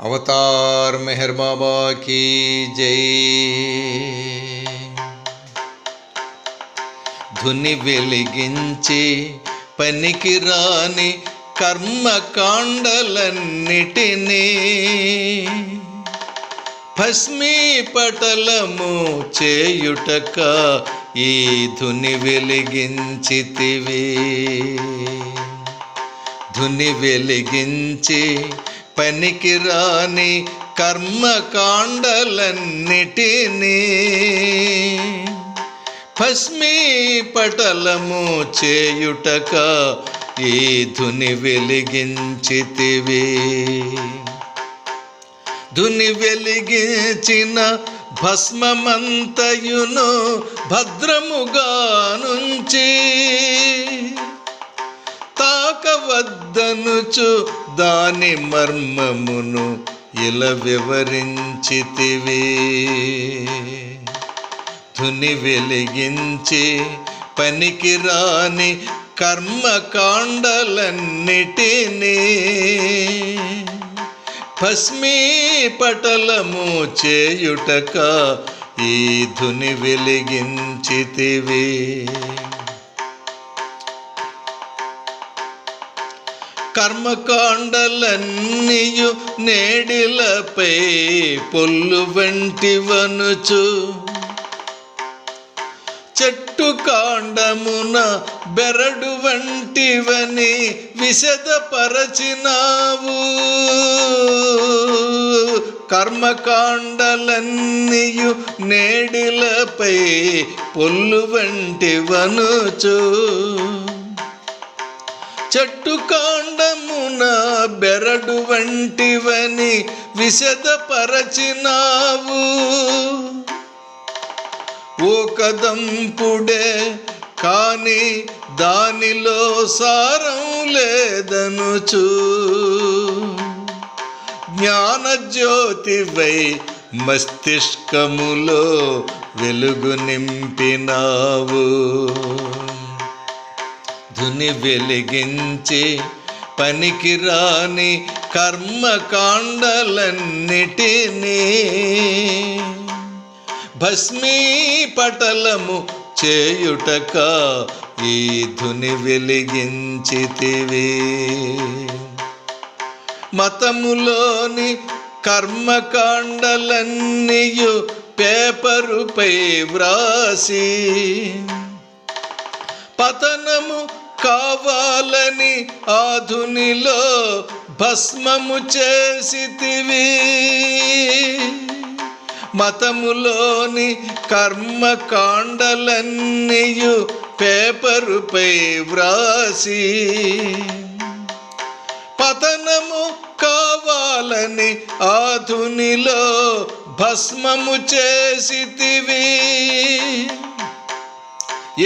Avatar Meher బాబా key జై. ధుని వెలిగించి పనికి రాని కర్మకాండలన్నిటినీ భస్మీపటలము చేయుటక ఈ ధుని వెలిగించితివి. ధుని వెలిగించి పనికిరాని కర్మకాండలన్నిటినీ భస్మీ పటలము చేయుటక ఈ ధుని వెలిగించితివి. ధుని వెలిగించిన భస్మమంతయును భద్రముగా నుంచి తాకవద్దనుచు దాని మర్మమును ఇలా వివరించితివి. ధుని వెలిగించి పనికి రాని కర్మకాండలన్నిటినీ భస్మీ పటలము చేయుటక ఈ ధుని వెలిగించితివి. కర్మకాండలన్నీయు నేడిలపై పొల్లు వంటివనుచు చెట్టు కాండమున బెరడు వంటివని విశదపరచినావు. కర్మకాండలన్నీయు నేడిలపై పొల్లు వంటివనుచు చెట్టు కాండమున బెరడు వంటివని విశదపరచినావు. కదంపుడే కాని దానిలో సారం లేదనుచు. జ్ఞానజ్యోతివై మస్తిష్కములో వెలుగు నింపినావు. ధుని వెలిగించి పనికిరాని కర్మకాండలన్నిటినీ భస్మీ పటలము చేయుటక ఈ ధుని వెలిగించితివి. మతములోని కర్మకాండలన్నీయు పేపరుపై వ్రాసి పతనము కావాలని ఆధునిలో భస్మము చేసితివి. మతములోని కర్మకాండలన్నీయు పేపరుపై వ్రాసి పతనము కావాలని ఆధునిలో భస్మము చేసితివి.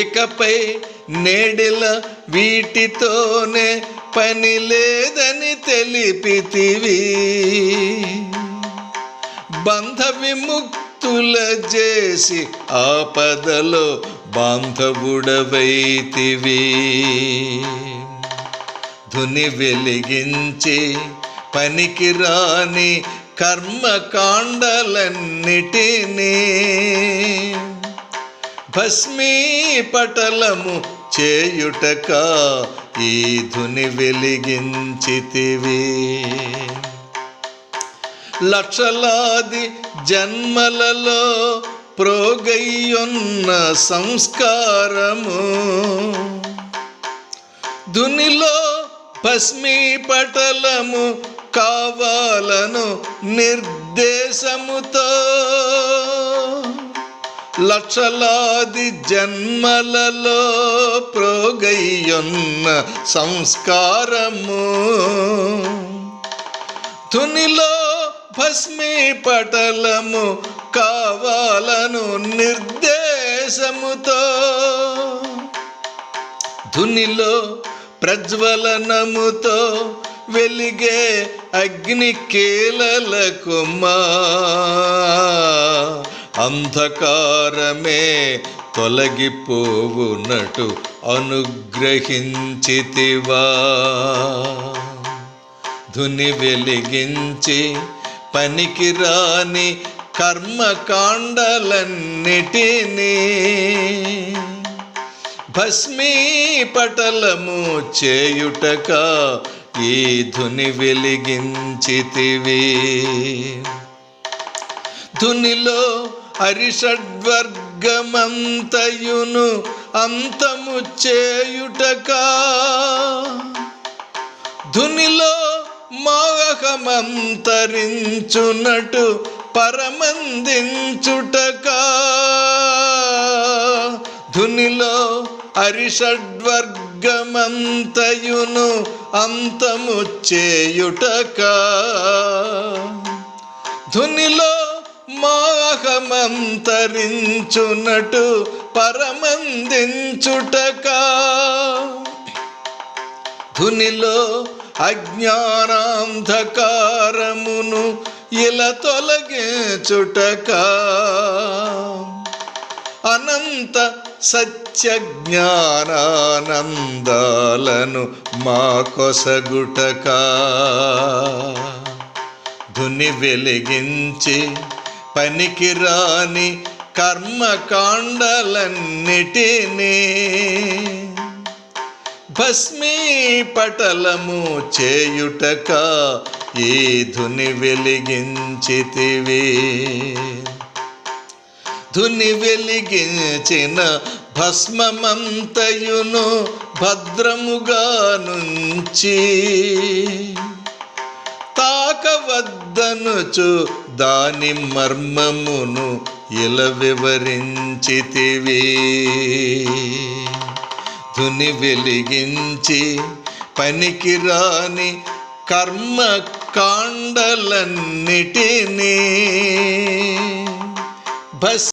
ఇకపై నేడిల వీటితోనే పని లేదని తెలిపితివి. బంధ విముక్తుల చేసి ఆపదలో బాంధవుడవైతివి. ధుని వెలిగించి పనికి రాని కర్మకాండలన్నిటినీ భస్మీపటలము చేయుటక ఈ ధుని వెలిగించితివి. లక్షలాది జన్మలలో ప్రోగయ్యున్న సంస్కారము. ధునిలో భస్మీపటలము కావాలను నిర్దేశముతో లక్షలాది జన్మలలో ప్రోగయ్యున్న సంస్కారము. తునిలో భస్మీ పటలము కావాలను నిర్దేశముతో. ధునిలో ప్రజ్వలనముతో వెలిగే అగ్ని కీలలకుమా అంధకారమే తొలగిపోవునటు అనుగ్రహించితివా. ధుని వెలిగించి పనికిరాని కర్మకాండలన్నిటినీ భస్మీపటలము చేయుటక ఈ ధుని వెలిగించితివి. ధునిలో అరిషడ్వర్గమంతయును అంతము చేయుటక. ధునిలో మోహమంతరించునటు పరమందించుటక. ధునిలో అరిషడ్వర్గమంతయును అంతము చేయుటకా. పరమంతరించునటు పరమందించుటక. ధునిలో అజ్ఞానాంధకారమును ఇలా తొలగించుటక. అనంత సత్య జ్ఞానానందాలను మా కొసగుటక. ధుని వెలిగించి పనికిరాని కర్మకాండలన్నిటినీ భస్మీపటలము చేయుటక ఈ ధుని వెలిగించితివి. ధుని వెలిగించిన భస్మమంతయును భద్రముగా నుంచి తాకవద్దనుచు దాని మర్మమును ఇలా వివరించితివి? ధుని వెలిగించి పనికిరాని కర్మ కాండలన్నిటినీ భస్